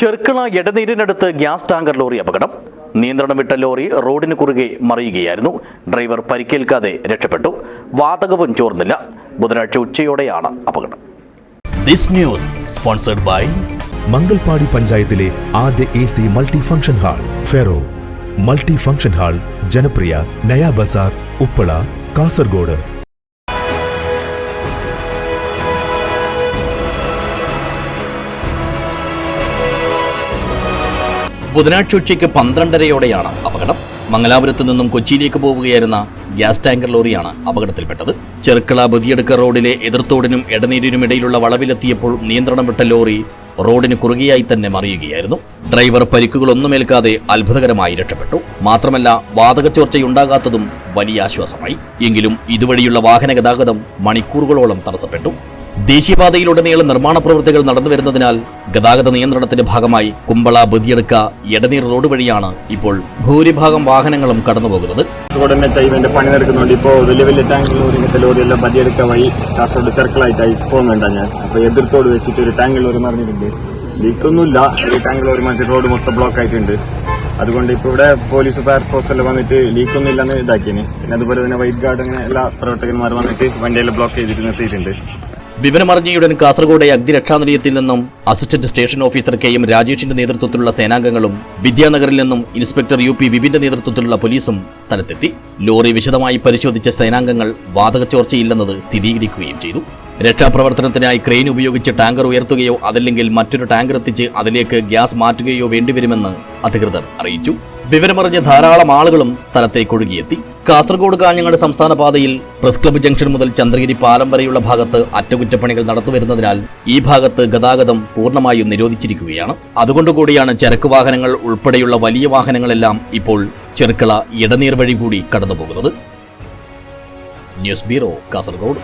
ചെർക്കള ഇടനീരിനടുത്ത് gas tanker lorry അപകടം. നിയന്ത്രണം വിട്ട ലോറി റോഡിന് കുറുകെ മറിയുകയായിരുന്നു. ഡ്രൈവർ പരിക്കേൽക്കാതെ രക്ഷപ്പെട്ടു. വാതകവും ചോർന്നില്ല. ബുധനാഴ്ച ഉച്ചയോടെയാണ് അപകടം. This news sponsored by Mangalpady പഞ്ചായത്തിലെ ആദ്യ A C multi function hall ferro. Multi function hall ജനപ്രിയ നയാ ബസാർ ഉപ്പള കാസർഗോഡ്. ബുധനാഴ്ച ഉച്ചയ്ക്ക് പന്ത്രണ്ടരയോടെയാണ് അപകടം. മംഗലാപുരത്തു നിന്നും കൊച്ചിയിലേക്ക് പോവുകയായിരുന്ന ഗ്യാസ് ടാങ്കർ ലോറിയാണ് അപകടത്തിൽപ്പെട്ടത്. ചെറുക്കള ബുതിയെടുക്ക റോഡിലെ എതിർത്തോടിനും ഇടനീരിനും ഇടയിലുള്ള വളവിലെത്തിയപ്പോൾ നിയന്ത്രണം വിട്ട ലോറി റോഡിന് കുറുകിയായി തന്നെ മറിയുകയായിരുന്നു. ഡ്രൈവർ പരിക്കുകളൊന്നുമേൽക്കാതെ അത്ഭുതകരമായി രക്ഷപ്പെട്ടു. മാത്രമല്ല വാതക ചോർച്ചയുണ്ടാകാത്തതും വലിയ ആശ്വാസമായി. എങ്കിലും ഇതുവഴിയുള്ള വാഹന ഗതാഗതം മണിക്കൂറുകളോളം തടസ്സപ്പെട്ടു. ദേശീയപാതയിലുടനീളം നിർമ്മാണ പ്രവൃത്തികൾ നടന്നുവരുന്നതിനാൽ ഗതാഗത നിയന്ത്രണത്തിന്റെ ഭാഗമായി കുമ്പള ബദിയെടുക്ക എടനീർ റോഡ് വഴിയാണ് ഇപ്പോൾ ഭൂരിഭാഗം വാഹനങ്ങളും കടന്നുപോകുന്നത്. പണി ഇപ്പോൾ വലിയ വലിയ ഞാൻ. വെച്ചിട്ട് ഒരു മറിഞ്ഞിട്ടുണ്ട് ലീക്കൊന്നുമില്ല. ഒരു ടാങ്ക് ലോറി മറിച്ച് റോഡ് മൊത്തം ബ്ലോക്ക് ആയിട്ടുണ്ട്. അതുകൊണ്ട് ഇപ്പോൾ ഇവിടെ പോലീസ് ഫയർഫോഴ്സ് എല്ലാം വന്നിട്ട് ലീക്കൊന്നും ഇല്ലെന്ന് ഇതാക്കിന്. പിന്നെ അതുപോലെ തന്നെ വൈറ്റ് ഗാർഡ് അങ്ങനെ എല്ലാ പ്രവർത്തകന്മാർ വന്നിട്ട് വണ്ടിയെല്ലാം ബ്ലോക്ക് ചെയ്തിട്ട് നിർത്തിയിട്ടുണ്ട്. വിവരമറിഞ്ഞയുടൻ കാസർഗോഡ് അഗ്നിരക്ഷാ നിലയത്തിൽ നിന്നും assistant station officer K M രാജേഷിന്റെ നേതൃത്വത്തിലുള്ള സേനാംഗങ്ങളും വിദ്യാനഗറിൽ നിന്നും ഇൻസ്പെക്ടർ യു പി വിപിന്റെ നേതൃത്വത്തിലുള്ള പോലീസും സ്ഥലത്തെത്തി. ലോറി വിശദമായി പരിശോധിച്ച സേനാംഗങ്ങൾ വാതകച്ചോർച്ചയില്ലെന്നത് സ്ഥിരീകരിക്കുകയും ചെയ്തു. രക്ഷാപ്രവർത്തനത്തിനായി ക്രെയിൻ ഉപയോഗിച്ച് ടാങ്കർ ഉയർത്തുകയോ അതല്ലെങ്കിൽ മറ്റൊരു ടാങ്കർ എത്തിച്ച് അതിലേക്ക് ഗ്യാസ് മാറ്റുകയോ വേണ്ടിവരുമെന്ന് അധികൃതർ അറിയിച്ചു. വിവരമറിഞ്ഞ് ധാരാളം ആളുകളും സ്ഥലത്തേക്ക് ഒഴുകിയെത്തി. കാസർഗോഡ് കാഞ്ഞങ്ങാട് സംസ്ഥാന പാതയിൽ പ്രസ് ക്ലബ്ബ് ജംഗ്ഷൻ മുതൽ ചന്ദ്രഗിരി പാലം വരെയുള്ള ഭാഗത്ത് അറ്റകുറ്റപ്പണികൾ നടത്തുവരുന്നതിനാൽ ഈ ഭാഗത്ത് ഗതാഗതം പൂർണമായും നിരോധിച്ചിരിക്കുകയാണ്. അതുകൊണ്ടുകൂടിയാണ് ചരക്ക് വാഹനങ്ങൾ ഉൾപ്പെടെയുള്ള വലിയ വാഹനങ്ങളെല്ലാം ഇപ്പോൾ ചെറുക്കള ഇടനീർ വഴി കൂടി കടന്നുപോകുന്നത്. News bureau Kasaragod.